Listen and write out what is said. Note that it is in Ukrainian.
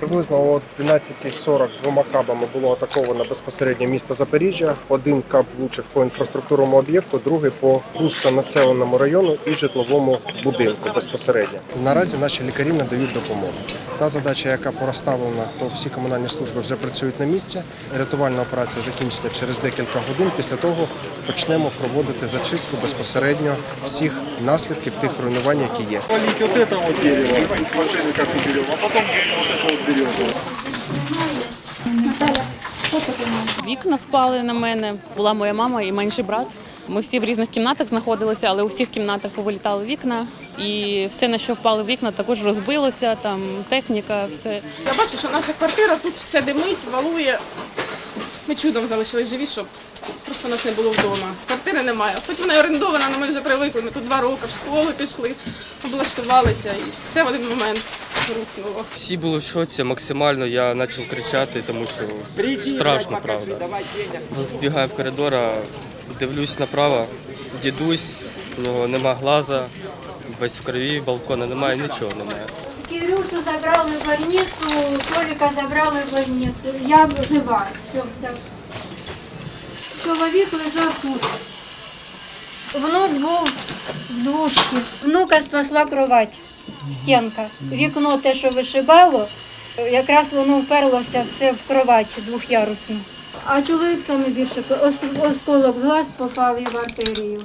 Приблизно о 11.40 двома кабами було атаковано безпосередньо місто Запоріжжя. Один каб влучив по інфраструктурному об'єкту, другий по густонаселеному району і житловому будинку безпосередньо. Наразі наші лікарі надають допомогу. Та задача, яка проставлена, то всі комунальні служби вже працюють на місці. Рятувальна операція закінчиться через декілька годин. Після того почнемо проводити зачистку безпосередньо всіх наслідків тих руйнувань, які є. Полить вот это вот дерево, машины как уберем, а потом вот это вот берем. це Вікна впали на мене. Була моя мама і менший брат. Ми всі в різних кімнатах знаходилися, але у всіх кімнатах повилітали вікна. І все, на що впали вікна, також розбилося. Там техніка, все. Я бачу, що наша квартира тут все димить, валує. Ми чудом залишились живі, щоб просто нас не було вдома. Квартири немає. Хоч вона орендована, але ми вже привикли. Ми тут два роки в школу пішли, облаштувалися і все в один момент рухнуло. Всі були в шоці максимально. Я почав кричати, тому що страшно, правда. Вбігаю в коридор, дивлюсь направо, дідусь, у нього нема глаза, весь в крові, балкона немає, нічого немає. Кирюшу забрали в больницу, Толіка забрали в больницу. Я жива. Все, так. Чоловік лежав тут. Внук був в двушці. Внука спасла кровать, стінка. Вікно, те, що вишибало, якраз воно вперлося все в кровать двохярусну. А чоловік саме більше осколок в глаз попав і в артерію.